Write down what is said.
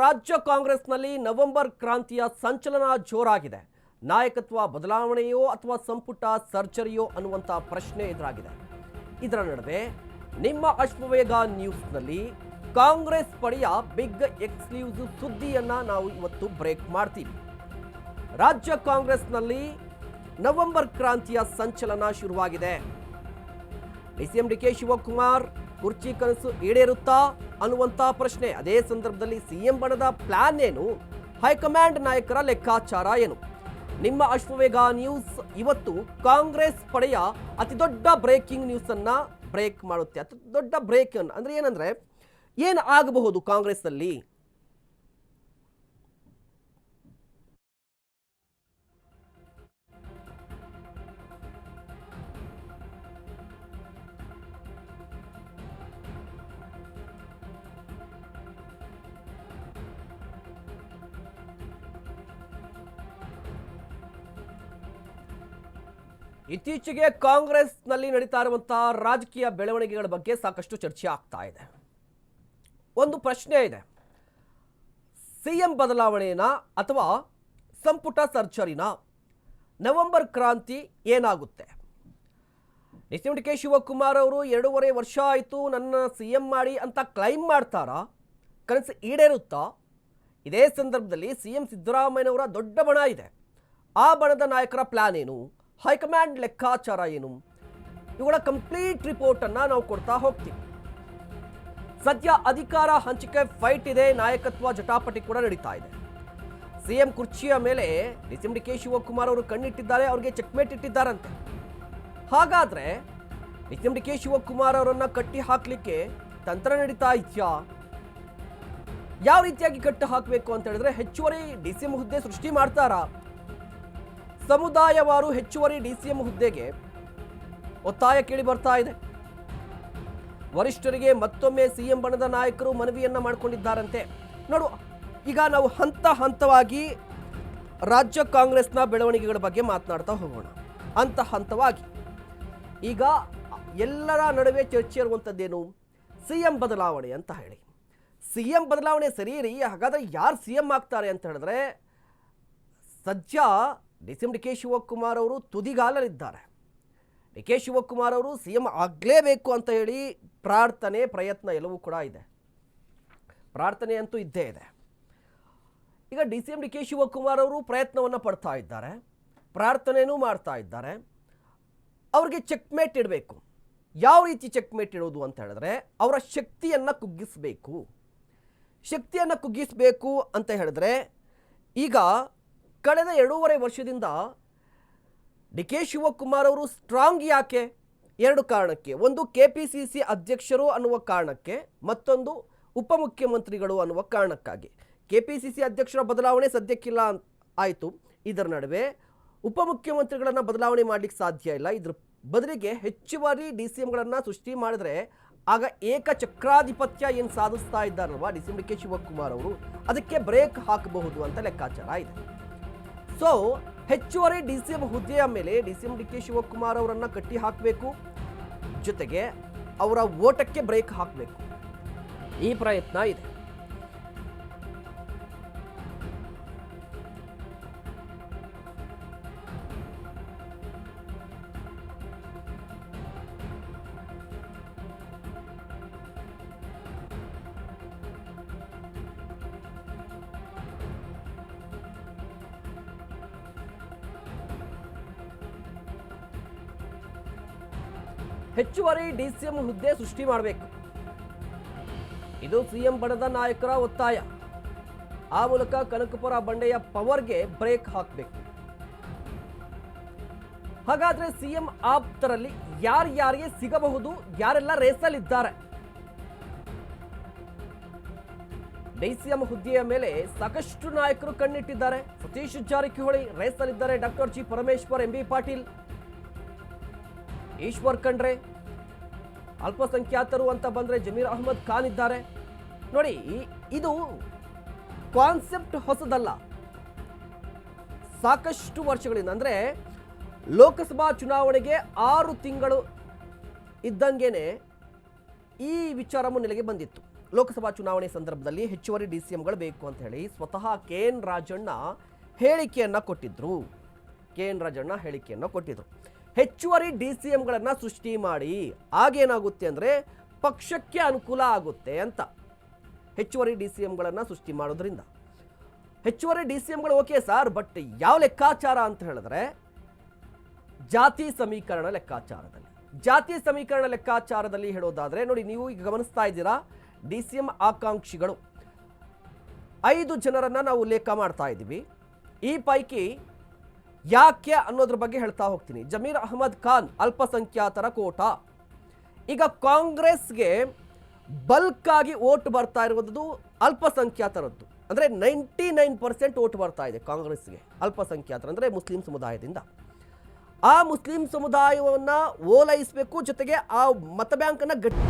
ರಾಜ್ಯ ಕಾಂಗ್ರೆಸ್ನಲ್ಲಿ ನವೆಂಬರ್ ಕ್ರಾಂತಿಯ ಸಂಚಲನ ಜೋರಾಗಿದೆ. ನಾಯಕತ್ವ ಬದಲಾವಣೆಯೋ ಅಥವಾ ಸಂಪುಟ ಸರ್ಜರಿಯೋ ಅನ್ನುವಂಥ ಪ್ರಶ್ನೆ ಎದುರಾಗಿದೆ. ಇದರ ನಡುವೆ ನಿಮ್ಮ ಅಶ್ವವೇಗ ನ್ಯೂಸ್ನಲ್ಲಿ ಕಾಂಗ್ರೆಸ್ ಪಡೆಯ ಬಿಗ್ ಎಕ್ಸ್ಕ್ಲೂಸಿವ್ ಸುದ್ದಿಯನ್ನು ನಾವು ಇವತ್ತು ಬ್ರೇಕ್ ಮಾಡ್ತೀವಿ. ರಾಜ್ಯ ಕಾಂಗ್ರೆಸ್ನಲ್ಲಿ ನವೆಂಬರ್ ಕ್ರಾಂತಿಯ ಸಂಚಲನ ಶುರುವಾಗಿದೆ. ಡಿಸಿಎಂ ಡಿ ಕೆ ಶಿವಕುಮಾರ್ ಕುರ್ಚಿ ಕನಸು ಈಡೇರುತ್ತಾ ಅನ್ನುವಂಥ ಪ್ರಶ್ನೆ. ಅದೇ ಸಂದರ್ಭದಲ್ಲಿ ಸಿಎಂ ಬಣದ ಪ್ಲಾನ್ ಏನು? ಹೈಕಮಾಂಡ್ ನಾಯಕರ ಲೆಕ್ಕಾಚಾರ ಏನು? ನಿಮ್ಮ ಅಶ್ವವೇಗ ನ್ಯೂಸ್ ಇವತ್ತು ಕಾಂಗ್ರೆಸ್ ಪಡೆಯ ಅತಿ ದೊಡ್ಡ ಬ್ರೇಕಿಂಗ್ ನ್ಯೂಸ್ ಅನ್ನ ಬ್ರೇಕ್ ಮಾಡುತ್ತೆ. ಅತಿ ದೊಡ್ಡ ಬ್ರೇಕ್ ಅಂದ್ರೆ ಏನಂದ್ರೆ, ಏನು ಆಗಬಹುದು ಕಾಂಗ್ರೆಸ್ನಲ್ಲಿ? ಇತ್ತೀಚೆಗೆ ಕಾಂಗ್ರೆಸ್ನಲ್ಲಿ ನಡೀತಾ ಇರುವಂತಹ ರಾಜಕೀಯ ಬೆಳವಣಿಗೆಗಳ ಬಗ್ಗೆ ಸಾಕಷ್ಟು ಚರ್ಚೆ ಆಗ್ತಾ ಇದೆ. ಒಂದು ಪ್ರಶ್ನೆ ಇದೆ. ಸಿ ಎಂ ಬದಲಾವಣೆನ ಅಥವಾ ಸಂಪುಟ ಸರ್ಜರಿನ ನವೆಂಬರ್ ಕ್ರಾಂತಿ ಏನಾಗುತ್ತೆ? ಡಿ ಕೆ ಶಿವಕುಮಾರ್ ಅವರು ಎರಡೂವರೆ ವರ್ಷ ಆಯಿತು ನನ್ನ ಸಿ ಎಂ ಮಾಡಿ ಅಂತ ಕ್ಲೈಮ್ ಮಾಡ್ತಾರಾ? ಕನಸು ಈಡೇರುತ್ತಾ? ಇದೇ ಸಂದರ್ಭದಲ್ಲಿ ಸಿ ಎಂ ಸಿದ್ದರಾಮಯ್ಯನವರ ದೊಡ್ಡ ಬಣ ಇದೆ. ಆ ಬಣದ ನಾಯಕರ ಪ್ಲಾನ್ ಏನು? ಹೈಕಮಾಂಡ್ ಲೆಕ್ಕಾಚಾರ ಏನು? ಇವುಗಳ ಕಂಪ್ಲೀಟ್ ರಿಪೋರ್ಟನ್ನು ನಾವು ಕೊಡ್ತಾ ಹೋಗ್ತೀವಿ. ಸದ್ಯ ಅಧಿಕಾರ ಹಂಚಿಕೆ ಫೈಟ್ ಇದೆ, ನಾಯಕತ್ವ ಜಟಾಪಟಿ ಕೂಡ ನಡೀತಾ ಇದೆ. ಸಿಎಂ ಕುರ್ಚಿಯ ಮೇಲೆ D C D K Shivakumar ಅವರು ಕಣ್ಣಿಟ್ಟಿದ್ದಾರೆ, ಅವರಿಗೆ ಚೆಕ್ಮೇಟ್ ಇಟ್ಟಿದ್ದಾರಂತೆ. ಹಾಗಾದ್ರೆ D C D K Shivakumar ಅವರನ್ನು ಕಟ್ಟಿ ಹಾಕಲಿಕ್ಕೆ ತಂತ್ರ ನಡೀತಾ ಇದೆಯಾ? ಯಾವ ರೀತಿಯಾಗಿ ಕಟ್ಟು ಹಾಕಬೇಕು ಅಂತ ಹೇಳಿದ್ರೆ ಹೆಚ್ಚುವರಿ ಡಿ ಸಿ ಹುದ್ದೆ ಸೃಷ್ಟಿ ಮಾಡ್ತಾರಾ? ಸಮುದಾಯವಾರು ಹೆಚ್ಚುವರಿ ಡಿಸಿಎಂ ಹುದ್ದೆಗೆ ಒತ್ತಾಯ ಕೇಳಿ ಬರ್ತಾ ಇದೆ. ವರಿಷ್ಠರಿಗೆ ಮತ್ತೊಮ್ಮೆ ಸಿಎಂ ಬಣದ ನಾಯಕರು ಮನವಿಯನ್ನ ಮಾಡಿಕೊಂಡಿದ್ದಾರಂತೆ. ನೋಡು ಈಗ ನಾವು ಹಂತ ಹಂತವಾಗಿ ರಾಜ್ಯ ಕಾಂಗ್ರೆಸ್ನ ಬೆಳವಣಿಗೆಗಳ ಬಗ್ಗೆ ಮಾತನಾಡ್ತಾ ಹೋಗೋಣ. ಹಂತ ಹಂತವಾಗಿ. ಈಗ ಎಲ್ಲರ ನಡುವೆ ಚರ್ಚೆ ಇರುವಂಥದ್ದೇನು ಸಿ ಎಂ ಬದಲಾವಣೆ ಅಂತ ಹೇಳಿ. ಸಿ ಎಂ ಬದಲಾವಣೆ ಸರಿ ರೀ, ಹಾಗಾದ್ರೆ ಯಾರು ಸಿ ಎಂ ಆಗ್ತಾರೆ ಅಂತ ಹೇಳಿದ್ರೆ ಸದ್ಯ D C M D K Shivakumar ಅವರು ತುದಿಗಾಲರಿದ್ದಾರೆ ಡಿ ಕೆ ಶಿವಕುಮಾರ್ ಅವರು ಸಿ ಎಂ ಆಗಲೇಬೇಕು ಅಂತ ಹೇಳಿ ಪ್ರಾರ್ಥನೆ ಪ್ರಯತ್ನ ಎಲ್ಲವೂ ಕೂಡ ಇದೆ. ಪ್ರಾರ್ಥನೆ ಅಂತೂ ಇದ್ದೇ ಇದೆ. ಈಗ D C M D K Shivakumar ಅವರು ಪ್ರಯತ್ನವನ್ನು ಪಡ್ತಾ ಇದ್ದಾರೆ. ಪ್ರಾರ್ಥನೆಯೂ ಮಾಡ್ತಾ ಇದ್ದಾರೆ. ಅವ್ರಿಗೆ ಚೆಕ್ಮೇಟ್ ಇಡಬೇಕು. ಯಾವ ರೀತಿ ಚೆಕ್ಮೇಟ್ ಇಡೋದು ಅಂತ ಹೇಳಿದ್ರೆ ಅವರ ಶಕ್ತಿಯನ್ನು ಕುಗ್ಗಿಸಬೇಕು. ಶಕ್ತಿಯನ್ನು ಕುಗ್ಗಿಸಬೇಕು ಅಂತ ಹೇಳಿದ್ರೆ ಈಗ ಕಳೆದ ಎರಡೂವರೆ ವರ್ಷದಿಂದ ಡಿ ಕೆ ಶಿವಕುಮಾರ್ ಅವರು ಸ್ಟ್ರಾಂಗ್ ಯಾಕೆ? ಎರಡು ಕಾರಣಕ್ಕೆ. ಒಂದು ಕೆ ಪಿ ಸಿ ಸಿ ಅಧ್ಯಕ್ಷರು ಅನ್ನುವ ಕಾರಣಕ್ಕೆ, ಮತ್ತೊಂದು ಉಪಮುಖ್ಯಮಂತ್ರಿಗಳು ಅನ್ನುವ ಕಾರಣಕ್ಕಾಗಿ. ಕೆ ಪಿ ಸಿ ಸಿ ಅಧ್ಯಕ್ಷರ ಬದಲಾವಣೆ ಸದ್ಯಕ್ಕಿಲ್ಲ ಆಯಿತು. ಇದರ ನಡುವೆ ಉಪಮುಖ್ಯಮಂತ್ರಿಗಳನ್ನು ಬದಲಾವಣೆ ಮಾಡಲಿಕ್ಕೆ ಸಾಧ್ಯ ಇಲ್ಲ. ಇದ್ರ ಬದಲಿಗೆ ಹೆಚ್ಚುವರಿ ಡಿ ಸಿ ಎಂಗಳನ್ನು ಸೃಷ್ಟಿ ಮಾಡಿದ್ರೆ ಆಗ ಏಕಚಕ್ರಾಧಿಪತ್ಯ ಏನು ಸಾಧಿಸ್ತಾ ಇದ್ದಾರಲ್ವ D C M D K Shivakumar ಅವರು? ಅದಕ್ಕೆ ಬ್ರೇಕ್ ಹಾಕಬಹುದು ಅಂತ ಲೆಕ್ಕಾಚಾರ ಇದೆ. ಸೊ ಹೆಚ್ಚುವರಿ ಡಿ ಸಿ ಎಂ ಹುದ್ದೆಯ ಮೇಲೆ D C M D K Shivakumar ಅವರನ್ನ ಕಟ್ಟಿ ಹಾಕಬೇಕು. ಜೊತೆಗೆ ಅವರ ಓಟಕ್ಕೆ ಬ್ರೇಕ್ ಹಾಕಬೇಕು. ಈ ಪ್ರಯತ್ನ ಇದೆ. ಹೆಚ್ಚುವರಿ ಡಿಸಿಎಂ ಹುದ್ದೆ ಸೃಷ್ಟಿ ಮಾಡಬೇಕು. ಇದು ಸಿಎಂ ಬಣದ ನಾಯಕರ ಒತ್ತಾಯ. ಆ ಮೂಲಕ ಕನಕಪುರ ಬಂಡೆಯ ಪವರ್ಗೆ ಬ್ರೇಕ್ ಹಾಕಬೇಕು. ಹಾಗಾದ್ರೆ ಸಿಎಂ ಆಪ್ತರಲ್ಲಿ ಯಾರ್ಯಾರಿಗೆ ಸಿಗಬಹುದು, ಯಾರೆಲ್ಲ ರೇಸಲ್ಲಿದ್ದಾರೆ? ಡಿಸಿಎಂ ಹುದ್ದೆಯ ಮೇಲೆ ಸಾಕಷ್ಟು ನಾಯಕರು ಕಣ್ಣಿಟ್ಟಿದ್ದಾರೆ. Satish Jarkiholi ರೇಸಲ್ಲಿದ್ದಾರೆ. Doctor G Parameshwar MB Patil. Eshwar Khandre, ಅಲ್ಪಸಂಖ್ಯಾತರು ಅಂತ ಬಂದರೆ ಜಮೀರ್ ಅಹಮದ್ ಖಾನ್ ಇದ್ದಾರೆ. ನೋಡಿ ಇದು ಕಾನ್ಸೆಪ್ಟ್ ಹೊಸದಲ್ಲ. ಸಾಕಷ್ಟು ವರ್ಷಗಳಿಂದ, ಅಂದರೆ ಲೋಕಸಭಾ ಚುನಾವಣೆಗೆ ಆರು ತಿಂಗಳು ಇದ್ದಂಗೆನೆ ಈ ವಿಚಾರ ಮುನ್ನೆಲೆಗೆ ಬಂದಿತ್ತು. ಲೋಕಸಭಾ ಚುನಾವಣೆ ಸಂದರ್ಭದಲ್ಲಿ ಹೆಚ್ಚುವರಿ ಡಿ ಸಿ ಎಂಗಳು ಬೇಕು ಅಂತ ಹೇಳಿ ಸ್ವತಃ ಕೆ ಎನ್ ರಾಜಣ್ಣ ಹೇಳಿಕೆಯನ್ನು ಕೊಟ್ಟಿದ್ದರು ಕೆ ಎನ್ ರಾಜಣ್ಣ ಹೇಳಿಕೆಯನ್ನು ಕೊಟ್ಟಿದ್ರು. ಹೆಚ್ಚುವರಿ ಡಿ ಸಿ ಎಂಗಳನ್ನು ಸೃಷ್ಟಿ ಮಾಡಿ. ಆಗೇನಾಗುತ್ತೆ ಅಂದರೆ ಪಕ್ಷಕ್ಕೆ ಅನುಕೂಲ ಆಗುತ್ತೆ ಅಂತ. ಹೆಚ್ಚುವರಿ ಡಿ ಸಿ ಎಂಗಳನ್ನು ಸೃಷ್ಟಿ ಮಾಡೋದ್ರಿಂದ. ಹೆಚ್ಚುವರಿ ಡಿ ಸಿ ಎಂಗಳು ಓಕೆ ಸರ್, ಬಟ್ ಯಾವ ಲೆಕ್ಕಾಚಾರ ಅಂತ ಹೇಳಿದ್ರೆ ಜಾತಿ ಸಮೀಕರಣ ಲೆಕ್ಕಾಚಾರದಲ್ಲಿ. ಜಾತಿ ಸಮೀಕರಣ ಲೆಕ್ಕಾಚಾರದಲ್ಲಿ ಹೇಳೋದಾದರೆ ನೋಡಿ ನೀವು ಈಗ ಗಮನಿಸ್ತಾ ಇದ್ದೀರಾ, ಡಿ ಸಿ ಎಂ ಆಕಾಂಕ್ಷಿಗಳು. ಐದು ಜನರನ್ನು ನಾವು ಉಲ್ಲೇಖ ಮಾಡ್ತಾ ಇದ್ದೀವಿ. ಈ ಪೈಕಿ ಯಾಕೆ ಅನ್ನೋದ್ರ ಬಗ್ಗೆ ಹೇಳ್ತಾ ಹೋಗ್ತೀನಿ. ಜಮೀರ್ ಅಹಮದ್ ಖಾನ್ ಅಲ್ಪಸಂಖ್ಯಾತರ ಕೋಟ. ಈಗ ಕಾಂಗ್ರೆಸ್ಗೆ ಬಲ್ಕ್ ಆಗಿ ಓಟ್ ಬರ್ತಾ ಇರುವುದು ಅಲ್ಪಸಂಖ್ಯಾತರದ್ದು. ಅಂದರೆ ನೈಂಟಿ ನೈನ್ ಪರ್ಸೆಂಟ್ ಓಟ್ ಬರ್ತಾ ಇದೆ ಕಾಂಗ್ರೆಸ್ಗೆ ಅಲ್ಪಸಂಖ್ಯಾತರ, ಅಂದರೆ ಮುಸ್ಲಿಂ ಸಮುದಾಯದಿಂದ. ಆ ಮುಸ್ಲಿಂ ಸಮುದಾಯವನ್ನು ಓಲೈಸಬೇಕು ಜೊತೆಗೆ ಆ ಮತ ಬ್ಯಾಂಕನ್ನು ಗಟ್ಟಿ